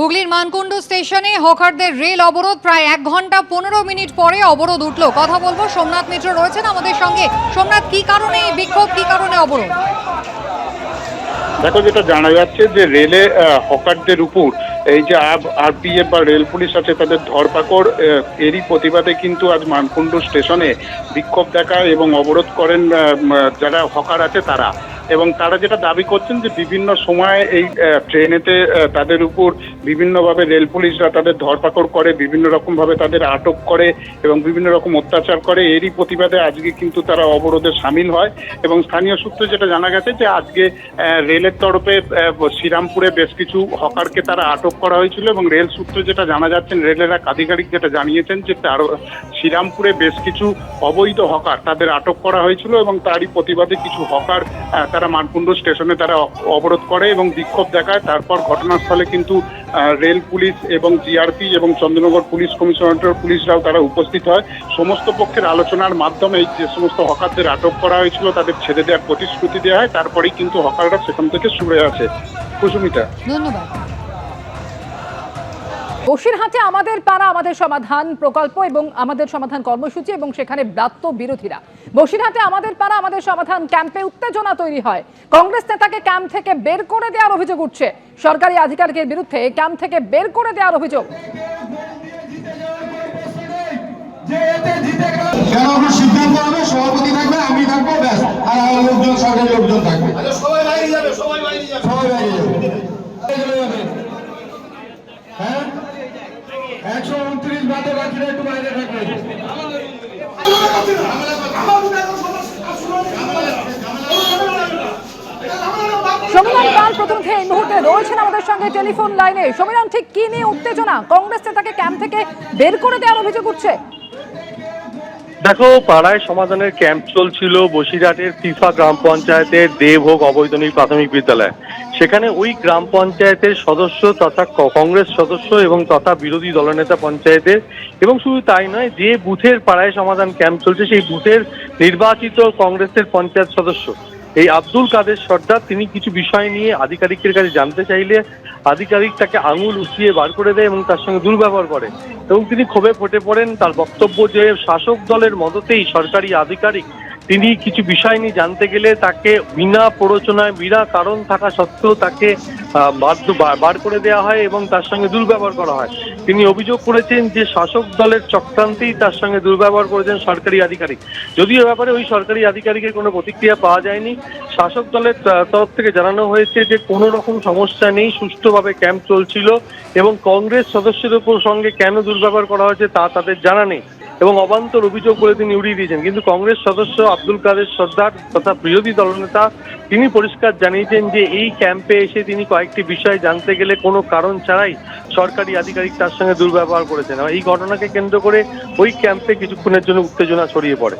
হুগলির মানকুণ্ড স্টেশনে হকারদের রেল অবরোধ প্রায় এক ঘণ্টা পনেরো মিনিট পরে অবরোধ উঠল। কথা বলব, সোমনাথ মিত্র রয়েছেন আমাদের সঙ্গে। সোমনাথ, কি কারণে বিক্ষোভ, কি কারণে অবরোধ? দেখো, যেটা জানা যাচ্ছে যে রেলে হকারদের উপর এই যে আরপিএফ বা রেল পুলিশ আছে, তাদের ধরপাকড় এরই প্রতিবাদে কিন্তু আজ মানকুণ্ড স্টেশনে বিক্ষোভ দেখায় এবং অবরোধ করেন যারা হকার আছে তারা। এবং তারা যেটা দাবি করছেন যে বিভিন্ন সময় এই ট্রেনেতে তাদের উপর বিভিন্নভাবে রেল পুলিশরা তাদের ধরপাকড় করে, বিভিন্ন রকমভাবে তাদের আটক করে এবং বিভিন্ন রকম অত্যাচার করে। এরই প্রতিবাদে আজকে কিন্তু তারা অবরোধে সামিল হয় এবং স্থানীয় সূত্রে যেটা জানা গেছে যে আজকে রেলের তরফে শ্রীরামপুরে বেশ কিছু হকারকে তারা আটক করা হয়েছিল এবং রেল সূত্রে যেটা জানা যাচ্ছে, রেলের এক আধিকারিক যেটা জানিয়েছেন যে তার, শ্রীরামপুরে বেশ কিছু অবৈধ হকার তাদের আটক করা হয়েছিল এবং তারই প্রতিবাদে কিছু হকার তারা মানকুণ্ড স্টেশনে তারা অবরোধ করে এবং বিক্ষোভ দেখায়। তারপর ঘটনাস্থলে কিন্তু রেল পুলিশ এবং জিআরপি এবং চন্দ্রনগর পুলিশ কমিশনারেটের পুলিশরাও তারা উপস্থিত হয়। সমস্ত পক্ষের আলোচনার মাধ্যমে যে সমস্ত হকারদের আটক করা হয়েছিল, তাদের ছেড়ে দেওয়ার প্রতিশ্রুতি দেওয়া হয়। তারপরেই কিন্তু হকাররা সেখান থেকে সরে আসে। কুসুমিতা। ধন্যবাদ। বসিরহাটে আমাদের পাড়া, আমাদের সমাধান প্রকল্প এবং আমাদের সমাধান কর্মসূচি এবং সেখানে ব্রাত্য বিরোধীরা। বসিরহাটে আমাদের পাড়া, আমাদের সমাধান ক্যাম্পে উত্তেজনা তৈরি হয়। কংগ্রেস নেতাকে ক্যাম্প থেকে বের করে দেওয়ার অভিযোগ উঠছে। সরকারি আধিকারিকের বিরুদ্ধে ক্যাম্প থেকে বের করে দেওয়ার অভিযোগ। সিদ্ধান্ত সমীরণ পাল প্রতিনিধি এই মুহূর্তে রয়েছেন আমাদের সঙ্গে টেলিফোন লাইনে। সমীরণ ঠিক কি নিয়ে উত্তেজনা? কংগ্রেস নেতাকে ক্যাম্প থেকে বের করে দেওয়ার অভিযোগ উঠছে। দেখো পাড়ায় সমাধানের ক্যাম্প চলছিল বসিরহাটের ফিফা গ্রাম পঞ্চায়েতের দেবভোগ অবৈতনিক প্রাথমিক বিদ্যালয়। সেখানে ওই গ্রাম পঞ্চায়েতের সদস্য তথা কংগ্রেস সদস্য এবং তথা বিরোধী দলনেতা পঞ্চায়েতের এবং শুধু তাই নয়, যে বুথের পাড়ায় সমাধান ক্যাম্প চলছে, সেই বুথের নির্বাচিত কংগ্রেসের পঞ্চায়েত সদস্য। এই আব্দুল কাদের সর্দার, তিনি কিছু বিষয় নিয়ে আধিকারিকের কাছে জানতে চাইলে আধিকারিক তাকে আঙুল উঠিয়ে বার করে দেয় এবং তার সঙ্গে দুর্ব্যবহার করে। এবং তিনি ক্ষোভে ফেটে পড়েন। তার বক্তব্য যে শাসক দলের মদতেই সরকারি আধিকারিক তিনি কিছু বিষয় নিয়ে জানতে গেলে তাকে বিনা প্ররোচনায়, বিনা কারণ থাকা সত্ত্বেও তাকে বাধ্য বার- করে দেওয়া হয় এবং তার সঙ্গে দুর্ব্যবহার করা হয়। তিনি অভিযোগ করেছেন যে শাসক দলের চক্রান্তেই তার সঙ্গে দুর্ব্যবহার করেছেন সরকারি আধিকারিক। যদিও ব্যাপারে ওই সরকারি আধিকারিকের কোনো প্রতিক্রিয়া পাওয়া যায়নি। শাসক দলের তরফ থেকে জানানো হয়েছে যে কোনো রকম সমস্যা নেই, সুষ্ঠুভাবে ক্যাম্প চলছিল এবং কংগ্রেস সদস্যদের সঙ্গে কেন দুর্ব্যবহার করা হয়েছে তা তাদের জানা নেই। এবং অবান্তর অভিযোগ করে তিনি উড়িয়ে দিয়েছেন। কিন্তু কংগ্রেস সদস্য আব্দুল কাদের সর্দার তথা বিরোধী দলনেতা তিনি পরিষ্কার জানিয়েছেন যে এই ক্যাম্পে এসে তিনি কয়েকটি বিষয় জানতে গেলে কোনো কারণ ছাড়াই সরকারি আধিকারিক তার সঙ্গে দুর্ব্যবহার করেছেন। এই ঘটনাকে কেন্দ্র করে ওই ক্যাম্পে কিছুক্ষণের জন্য উত্তেজনা ছড়িয়ে পড়ে।